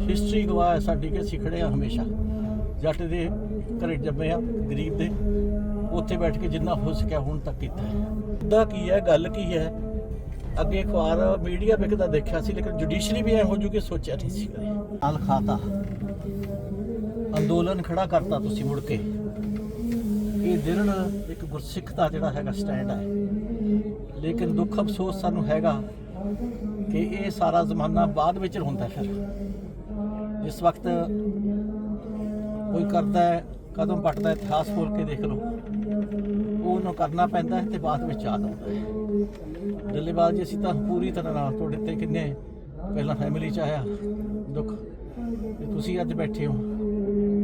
History ਗਵਾਹ ਸਾਡੀ ਕਿ ਅਸੀਂ ਆ ਹਮੇਸ਼ਾ। ਜੱਟ ਦੇ ਘਰੇ ਜੰਮੇ ਆ, ਗਰੀਬ ਦੇ। ਉੱਥੇ ਬੈਠ ਕੇ ਜਿੰਨਾ ਹੋ ਸਕਿਆ ਹੁਣ ਤੱਕ ਕੀਤਾ ਹੈ। ਦਾ ਕੀ ਹੈ, ਗੱਲ ਕੀ ਹੈ? ਅੱਗੇ ਅਖਬਾਰ ਮੀਡੀਆ ਵਿਕਦਾ ਦੇਖਿਆ ਸੀ, ਲੇਕਿਨ ਜੁਡੀਸ਼ਰੀ ਵੀ ਐ ਹੋ ਜੂਗੀ ਸੋਚਿਆ ਨਹੀਂ ਸੀ ਕਦੇ। ਨਾਲ ਖਾਤਾ। ਅੰਦੋਲਨ ਖੜਾ ਕਰਤਾ ਤੁਸੀਂ ਮੁੜ ਕੇ। ਇਹ ਦਿਨ ਇੱਕ ਗੁਰਸਿੱਖ ਦਾ ਜਿਹੜਾ ਹੈਗਾ ਸਟੈਂਡ ਹੈ। ਲੇਕਿਨ ਦੁੱਖ ਅਫਸੋਸ ਸਾਨੂੰ ਹੈਗਾ ਕਿ ਇਹ ਸਾਰਾ ਜ਼ਮਾਨਾ ਬਾਅਦ ਵਿੱਚ ਹੁੰਦਾ ਫਿਰ। ਇਸ ਵਕਤ ਕੋਈ ਕਰਦਾ ਹੈ ਕਦਮ ਪੱਟਦਾ ਇਤਿਹਾਸ ਖੋਲ ਕੇ ਦੇਖ ਲਓ। ਉਹਨੂੰ ਕਰਨਾ ਪੈਂਦਾ ਹੈ ਤੇ ਬਾਅਦ ਵਿੱਚ ਯਾਦ ਆਉਂਦਾ ਹੈ। ਡੱਲੇਵਾਲ ਜੀ, ਅਸੀਂ ਤਾਂ ਪੂਰੀ ਤਰ੍ਹਾਂ ਨਾਲ ਤੁਹਾਡੇ ਤੇ ਕਿੰਨੇ ਪਹਿਲਾਂ ਫੈਮਿਲੀ ਚ ਆਇਆ, ਦੁੱਖ। ਤੇ ਤੁਸੀਂ ਅੱਜ ਬੈਠੇ ਹੋ।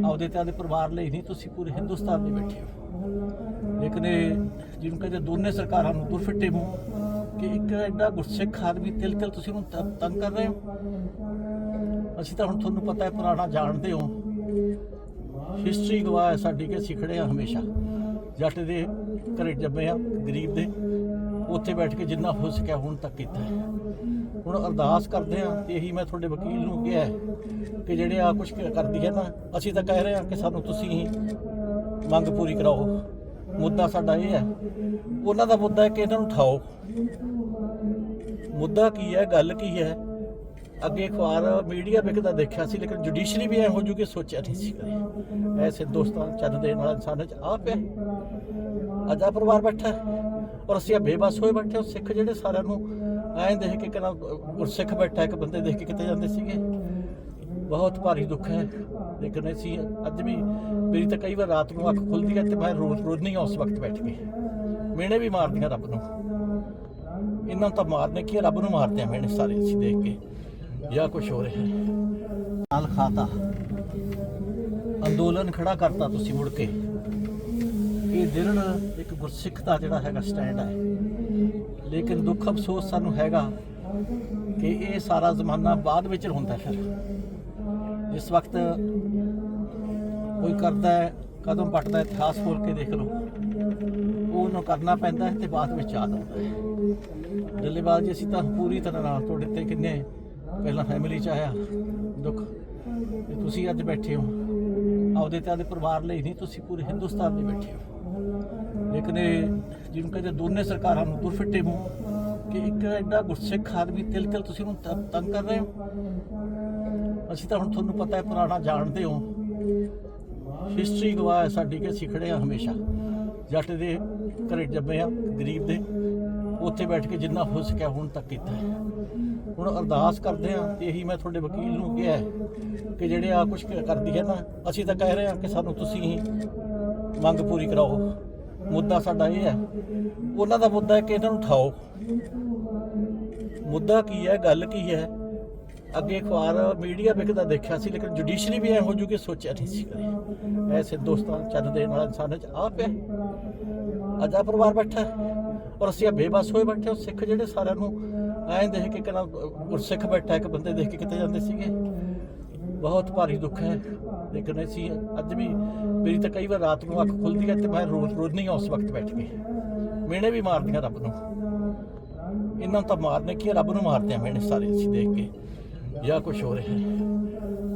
ਆਪਦੇ ਤੇ ਆਪਦੇ ਪਰਿਵਾਰ ਲਈ ਨਹੀਂ, ਤੁਸੀਂ ਪੂਰੇ ਹਿੰਦੁਸਤਾਨ ਲਈ ਬੈਠੇ ਹੋ। ਲੇਕਿਨ ਇਹ ਜਿਹਨੂੰ ਕਹਿੰਦੇ ਦੋਨੇ ਸਰਕਾਰਾਂ ਨੂੰ ਦੁਰਫਿੱਟੇ ਮੂੰਹ, ਕਿ ਇੱਕ ਐਡਾ ਗੁਰਸਿੱਖ ਆਦਮੀ ਤਿਲ ਤਿਲ ਤੁਸੀਂ ਉਹਨੂੰ ਤੰਗ ਕਰ ਰਹੇ ਹੋ? ਅਸੀਂ ਤਾਂ ਹੁਣ ਤੁਹਾਨੂੰ ਪਤਾ ਹੈ ਪੁਰਾਣਾ ਜਾਣਦੇ ਹੋ। ਹਿਸਟਰੀ ਗਵਾਹ ਹੈ ਸਾਡੀ ਕਿ ਅਸੀਂ ਖੜੇ ਆ ਹਮੇਸ਼ਾ। ਜੱਟ ਦੇ ਘਰੇ ਜੰਮੇ ਆ ਗਰੀਬ ਦੇ। ਉੱਥੇ ਬੈਠ ਕੇ ਜਿੰਨਾ ਹੋ ਸਕਿਆ ਹੁਣ ਤੱਕ ਕੀਤਾ ਹੁਣ ਅਰਦਾਸ ਕਰਦੇ ਆ ਤੇ ਇਹੀ ਮੈਂ ਤੁਹਾਡੇ ਵਕੀਲ ਨੂੰ ਕਿਹਾ ਕਿ ਜਿਹੜੇ ਆ ਕੁਝ ਕਰਦੀ ਹੈ ਨਾ, ਅਸੀਂ ਤਾਂ ਕਹਿ ਰਹੇ ਹਾਂ ਕਿ ਸਾਨੂੰ ਤੁਸੀਂ ਹੀ ਮੰਗ ਪੂਰੀ ਕਰਾਓ। ਮੁੱਦਾ ਸਾਡਾ ਇਹ ਹੈ, ਉਹਨਾਂ ਦਾ ਮੁੱਦਾ ਹੈ ਕਿ ਇਹਨਾਂ ਨੂੰ ਉਠਾਓ ਮੁੱਦਾ ਕੀ ਹੈ, ਗੱਲ ਕੀ ਹੈ ਅੱਗੇ ਅਖਬਾਰ ਮੀਡੀਆ ਵਿਕਦਾ ਦੇਖਿਆ ਸੀ, ਲੇਕਿਨ ਜੁਡੀਸ਼ਰੀ ਵੀ ਐ ਹੋ ਜੂਗੀ ਸੋਚਿਆ ਨਹੀਂ ਸੀ ਕਦੇ। ਐਸੇ ਦੋਸਤਾਂ ਚੱਜ ਦੇ ਨਾਲ ਇਨਸਾਨ ਚ ਆ ਪਿਆ। ਅਜਾ ਪਰਿਵਾਰ ਬੈਠਾ ਔਰ ਅਸੀਂ ਬੇਬਸ ਹੋਏ ਬੈਠੇ ਹਾਂ, ਸਿੱਖ ਜਿਹੜੇ ਸਾਰਿਆਂ ਨੂੰ ਐਂ ਦੇਖ ਕੇ ਕਿਨਾ ਗੁਰਸਿੱਖ ਬੈਠਾ ਇੱਕ ਬੰਦੇ ਦੇਖ ਕੇ ਕਿਤੇ ਜਾਂਦੇ ਸੀਗੇ। ਬਹੁਤ ਭਾਰੀ ਦੁੱਖ ਹੈ। ਲੇਕਿਨ ਅਸੀਂ ਅੱਜ ਵੀ ਮੇਰੀ ਤਾਂ ਕਈ ਵਾਰ ਰਾਤ ਨੂੰ ਅੱਖ ਖੁੱਲਦੀ ਹੈ ਤੇ ਮੈਂ ਰੋਜ਼ ਰੋਜ਼ ਨਹੀਂ ਉਸ ਵਕਤ ਬੈਠ ਕੇ ਮਿਹਣੇ ਵੀ ਮਾਰਦੀਆਂ ਰੱਬ ਨੂੰ। ਇਹਨਾਂ ਤਾਂ ਮਾਰਨੇ ਕੀ ਰੱਬ ਨੂੰ ਮਾਰਦੇ ਆ ਮੈਨੇ ਸਾਰੇ ਅਸੀਂ ਦੇਖ ਕੇ। ਜਾਂ ਕੁਝ ਹੋ ਰਿਹਾ ਹੈ। ਨਾਲ ਖਾਤਾ। ਅੰਦੋਲਨ ਖੜਾ ਕਰਤਾ ਤੁਸੀਂ ਮੁੜ ਕੇ। ਇਹ ਦਿਨ ਇੱਕ ਗੁਰਸਿੱਖ ਦਾ ਜਿਹੜਾ ਹੈਗਾ ਸਟੈਂਡ ਹੈ ਲੇਕਿਨ ਦੁੱਖ ਅਫਸੋਸ ਸਾਨੂੰ ਹੈਗਾ ਕਿ ਇਹ ਸਾਰਾ ਜ਼ਮਾਨਾ ਬਾਅਦ ਵਿੱਚ ਹੁੰਦਾ ਫਿਰ। ਇਸ ਵਕਤ ਕੋਈ ਕਰਦਾ ਹੈ, ਕਦਮ ਪੱਟਦਾ ਇਤਿਹਾਸ ਖੋਲ ਕੇ ਦੇਖ ਲਓ। ਉਹਨੂੰ ਕਰਨਾ ਪੈਂਦਾ ਹੈ ਤੇ ਬਾਅਦ ਵਿੱਚ ਯਾਦ ਆਉਂਦਾ ਹੈ। ਡੱਲੇਵਾਲ ਜੀ, ਅਸੀਂ ਤਾਂ ਪੂਰੀ ਤਰ੍ਹਾਂ ਨਾਲ ਤੁਹਾਡੇ ਤੇ ਕਿੰਨੇ ਪਹਿਲਾਂ ਫੈਮਿਲੀ ਚ ਆਇਆ, ਦੁੱਖ ਤੇ ਤੁਸੀਂ ਅੱਜ ਬੈਠੇ ਹੋ। ਆਪਦੇ ਤੇ ਆਪਦੇ ਪਰਿਵਾਰ ਲਈ ਨਹੀਂ, ਤੁਸੀਂ ਪੂਰੇ ਹਿੰਦੁਸਤਾਨ ਲਈ ਬੈਠੇ ਹੋ। ਲੇਕਿਨ ਇਹ ਜਿਹਨੂੰ ਕਹਿੰਦੇ ਦੋਨੇ ਸਰਕਾਰਾਂ ਨੂੰ ਦੁਰਫਿੱਟੇ ਮੂੰਹ ਕਿ ਇੱਕ ਐਡਾ ਗੁਰਸਿੱਖ ਆਦਮੀ ਤਿਲ ਤਿਲ ਤੁਸੀਂ ਉਹਨੂੰ ਤੰਗ ਕਰ ਰਹੇ ਹੋ? ਅਸੀਂ ਤਾਂ ਹੁਣ ਤੁਹਾਨੂੰ ਪਤਾ ਹੈ, ਪੁਰਾਣਾ ਜਾਣਦੇ ਹੋ। ਹਿਸਟਰੀ ਗਵਾਹ ਹੈ ਸਾਡੀ ਕਿ ਅਸੀਂ ਖੜੇ ਆ ਹਮੇਸ਼ਾ। ਜੱਟ ਦੇ ਘਰੇ ਜੰਮੇ ਆ, ਗਰੀਬ ਦੇ। ਉੱਥੇ ਬੈਠ ਕੇ ਜਿੰਨਾ ਹੋ ਸਕਿਆ ਹੁਣ ਤੱਕ ਕੀਤਾ ਹੈ। ਹੁਣ ਅਰਦਾਸ ਕਰਦੇ ਆ ਤੇ ਇਹੀ ਮੈਂ ਤੁਹਾਡੇ ਵਕੀਲ ਨੂੰ ਕਿਹਾ ਕਿ ਜਿਹੜੇ ਆ ਕੁਝ ਕਰਦੀ ਹੈ ਨਾ, ਅਸੀਂ ਤਾਂ ਕਹਿ ਰਹੇ ਹਾਂ ਕਿ ਸਾਨੂੰ ਤੁਸੀਂ ਹੀ ਮੰਗ ਪੂਰੀ ਕਰਾਓ। ਮੁੱਦਾ ਸਾਡਾ ਇਹ ਹੈ, ਉਹਨਾਂ ਦਾ ਮੁੱਦਾ ਹੈ ਕਿ ਇਹਨਾਂ ਨੂੰ ਠਾਓ। ਮੁੱਦਾ ਕੀ ਹੈ, ਗੱਲ ਕੀ ਹੈ? ਅੱਗੇ ਅਖਬਾਰ ਮੀਡੀਆ ਵਿਕਦਾ ਦੇਖਿਆ ਸੀ, ਲੇਕਿਨ ਜੁਡੀਸ਼ਰੀ ਵੀ ਐ ਹੋ ਜੂਗੀ ਸੋਚਿਆ ਨਹੀਂ ਸੀ ਕਦੇ। ਐਸੇ ਦੋਸਤਾਂ ਚੱਜ ਦੇ ਨਾਲ ਇਨਸਾਨਾਂ ਚ ਆ ਪਿਆ। ਅਜਾ ਪਰਿਵਾਰ ਬੈਠਾ ਔਰ ਅਸੀਂ ਆ ਬੇਬਸ ਹੋਏ ਬੈਠੇ ਹਾਂ ਸਿੱਖ ਜਿਹੜੇ ਸਾਰਿਆਂ ਨੂੰ ਐਂ ਦੇਖ ਕੇ ਕਿਨਾ ਗੁਰਸਿੱਖ ਬੈਠਾ, ਇੱਕ ਬੰਦੇ ਦੇਖ ਕੇ ਕਿਤੇ ਜਾਂਦੇ ਸੀਗੇ। ਬਹੁਤ ਭਾਰੀ ਦੁੱਖ ਹੈ। ਲੇਕਿਨ ਅਸੀਂ ਅੱਜ ਵੀ ਮੇਰੀ ਤਾਂ ਕਈ ਵਾਰ ਰਾਤ ਨੂੰ ਅੱਖ ਖੁੱਲਦੀ ਹੈ ਤੇ ਮੈਂ ਰੋਜ਼ ਰੋਜ਼ ਨਹੀਂ ਉਸ ਵਕਤ ਬੈਠ ਕੇ। ਮਿਹਣੇ ਵੀ ਮਾਰਦੀਆਂ ਰੱਬ ਨੂੰ। ਇਹਨਾਂ ਤਾਂ ਮਾਰਨੇ ਕੀ ਰੱਬ ਨੂੰ ਮਾਰਦੇ ਆ ਮੈਨੇ ਸਾਰੇ ਅਸੀਂ ਦੇਖ ਕੇ। ਜਾਂ ਕੁਝ ਹੋ ਰਿਹਾ ਹੈ